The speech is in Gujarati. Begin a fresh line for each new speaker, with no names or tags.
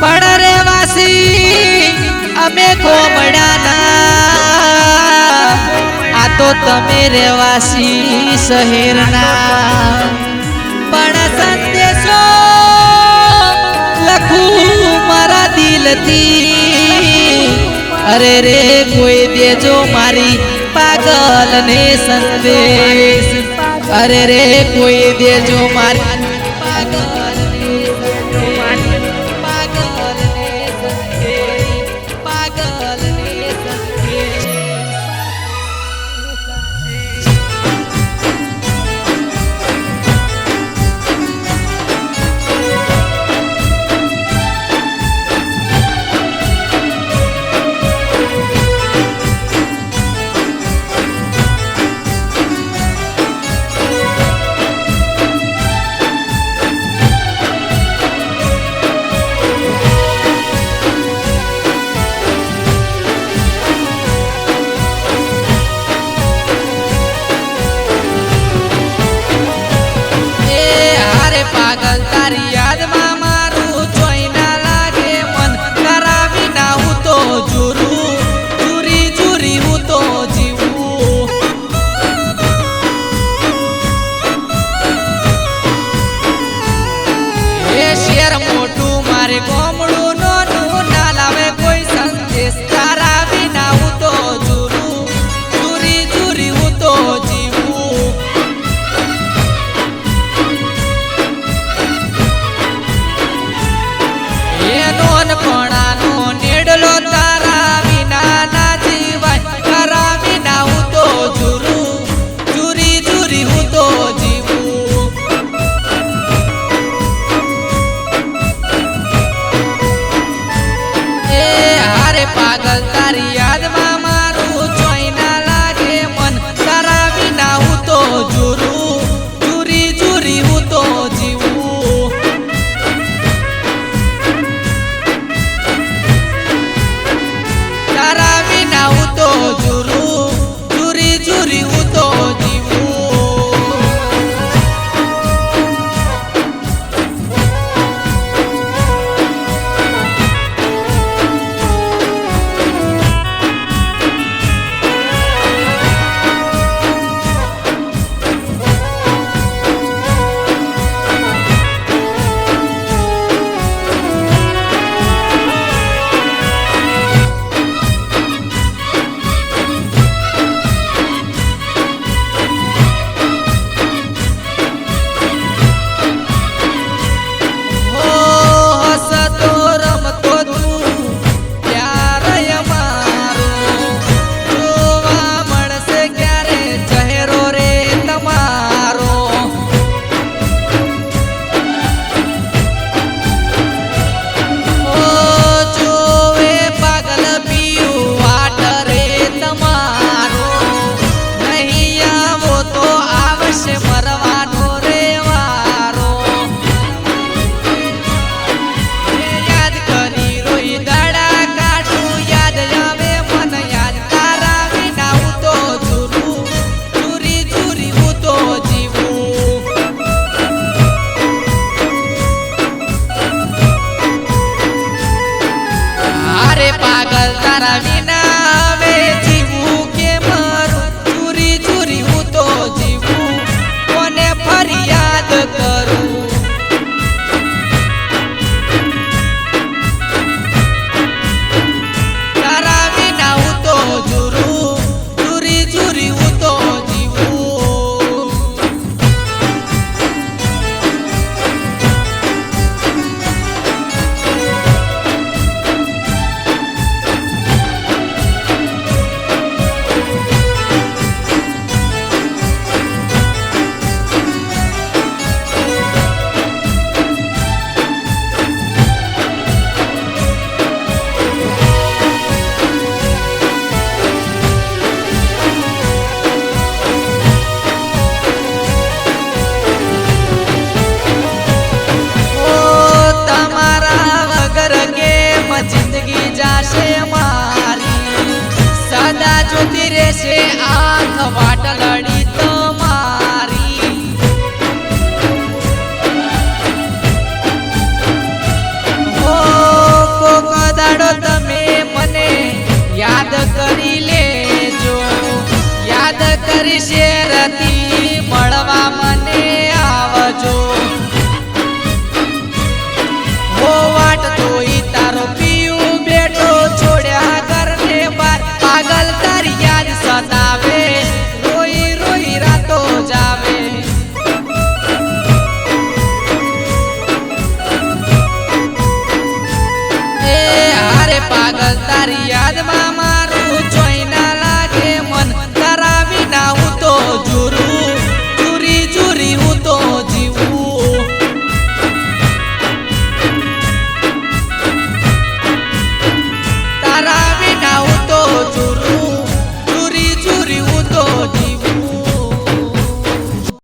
પણ રે અમે કો મળ્યાના આ તો તમે રેવાસી શહેરના. પણ સંદેશો લખું મારા દિલથી. અરે રે, કોઈ દેજો મારી પાગલ ને સંદેશ. અરે રે, કોઈ દેજો મારી પાગલ મોટું મારે ગોમડું para mí María.